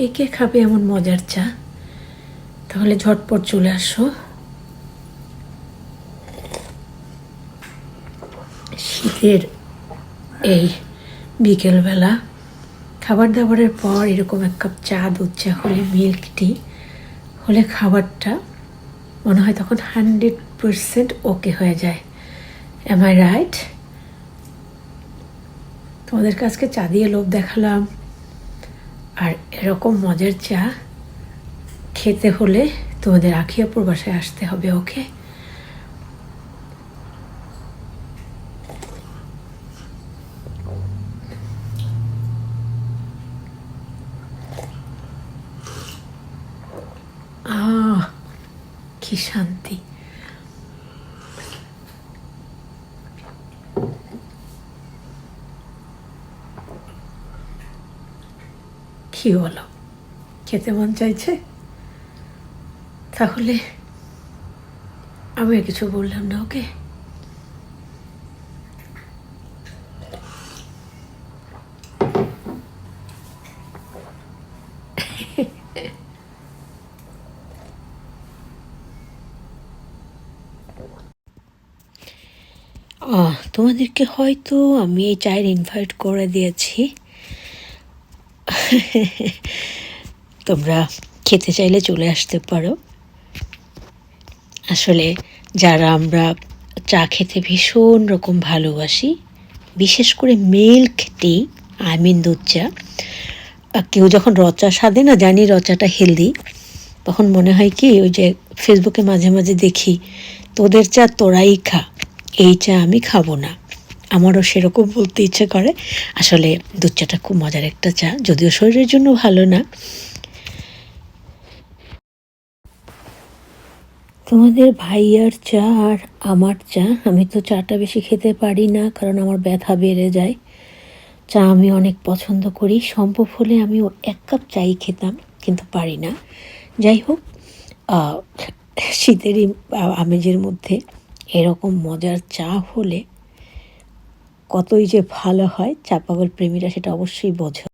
কে কে খাবে এমন মজার চা? তাহলে ঝটপট চলে আসো। শীতের এই বিকেলবেলা খাবার দাবারের পর এরকম এক কাপ চা, দুধ চা হলে মিল্ক টি হলে খাবারটা মনে হয় তখন হান্ড্রেড পারসেন্ট ওকে হয়ে যায়। এম আই রাইট তোমাদের কাছকে চা দিয়ে লোভ দেখালাম। আর এরকম মজার চা খেতে হলে তোমাদের আখিয়াপুর বাসায় আসতে হবে ওকে? কি শান্তি। কি বলো খেতে মন চাইছে? তাহলে আমি কিছু বললাম না, ওকে? তোমাদেরকে হয়তো আমি এই চায়ের ইনভাইট করে দিয়েছি। তোমরা খেতে চাইলে চলে আসতে পারো। আসলে যারা আমরা চা খেতে ভীষণ রকম ভালোবাসি, বিশেষ করে মিল্ক টি, আই মিন দুধ চা কেউ যখন রচা সাধে না, জানি রচাটা হেলদি, তখন মনে হয় কি, ওই যে ফেসবুকে মাঝে মাঝে দেখি, তোদের চা তোরাই খা, এই চা আমি খাব না। আমারও সেরকম বলতে ইচ্ছে করে। আসলে দুধ চাটা খুব মজার একটা চা, যদিও শরীরের জন্য ভালো না। তোমাদের ভাইয়ার চা আর আমার চা, আমি তো চাটা বেশি খেতে পারি না, কারণ আমার ব্যথা বেড়ে যায়। চা আমি অনেক পছন্দ করি। সম্ভব হলে আমি এক কাপ চাই খেতাম, কিন্তু পারি না। যাই হোক শীতেরই আমেজের মধ্যে এরকম মজার চা হলে কতই যে ভালো হয় চা পাগল প্রেমীরা সেটা অবশ্যই বোঝে।